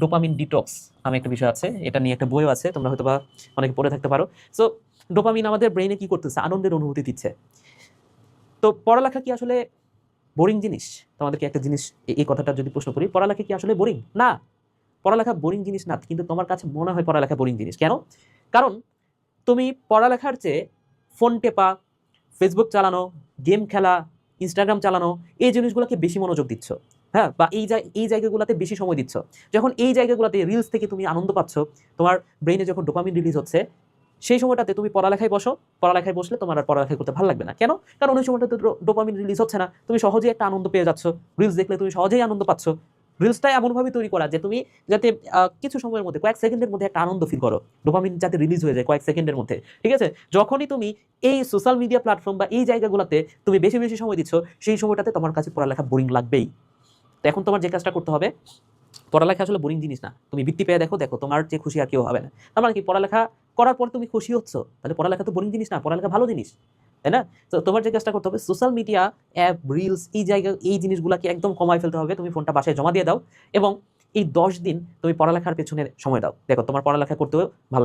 Dopamine detox নামে একটা বিষয় আছে, এটা নিয়ে একটা বইও আছে, তোমরা হয়তো বা অনেকে পড়ে থাকতে পারো। সো ডোপামিন আমাদের ব্রেনে কি করতেছে? আনন্দের অনুভূতি দিচ্ছে। তো পড়ালেখা কি আসলে বোরিং জিনিস? তোমাদেরকে একটা জিনিস এই কথাটা যদি প্রশ্ন করি, পড়ালেখা কি আসলে বোরিং না। পড়ালেখা বোরিং জিনিস না, কিন্তু তোমার কাছে মনে হয় পড়ালেখা বোরিং জিনিস। কেন? কারণ তুমি পড়ালেখার চেয়ে ফোন টেপা ফেসবুক চালানো গেম খেলা ইনস্টাগ্রাম চালানো, এই জিনিসগুলোকে বেশি মনোযোগ দিচ্ছ। হ্যাঁ বা এই এই জায়গাগুলোতে বেশি সময় দিচ্ছ। যখন এই জায়গাগুলোতে রিলস থেকে তুমি আনন্দ পাচ্ছ, তোমার ব্রেনে যখন ডোপামিন রিলিজ হচ্ছে, সেই সময়টাতে তুমি পড়ালেখায় বসো। পড়ালেখায় বসলে তোমার আর পড়ালেখা করতে ভালো লাগবে না। কেন? কারণ ওই সময়টাতে ডোপামিন রিলিজ হচ্ছে না। তুমি সহজেই একটা আনন্দ পেয়ে যাচ্ছ। রিলস দেখলে তুমি সহজেই আনন্দ পাচ্ছ। রিলসটা এমনভাবে তৈরি করা যে তুমি যাতে কিছু সময়ের মধ্যে, কয়েক সেকেন্ডের মধ্যে একটা আনন্দ ফিল করো। ডোপামিন যাতে রিলিজ হয়ে যায় কয়েক সেকেন্ডের মধ্যে। ঠিক আছে? যখনই তুমি এই সোশ্যাল মিডিয়া প্ল্যাটফর্ম বা এই জায়গাগুলোতে তুমি বেশি বেশি সময় দিচ্ছ, সেই সময়টাতে তোমার কাছে পড়ালেখা বোরিং লাগবেই। তো এখন তোমার যে কাজটা করতে হবে, পড়ালেখা আসলে বোরিং জিনিস না। তুমি বৃত্তি পেয়ে দেখো দেখো তোমার যে খুশি আর কেউ হবে না। তার মানে কি? পড়ালেখা করার পর তুমি খুশি হচ্ছ। তাহলে পড়ালেখা তো বোরিং জিনিস না, পড়ালেখা ভালো জিনিস, তাই না? তো তোমার যে কাজটা করতে হবে সোশ্যাল মিডিয়া অ্যাপ রিলস এই জায়গা, এই জিনিসগুলোকে একদম কমায় ফেলতে হবে। তুমি ফোনটা বাসায় জমা দিয়ে দাও এবং এই দশ দিন তুমি পড়ালেখার পেছনে সময় দাও। দেখো তোমার পড়ালেখা করতেও ভালো লাগবে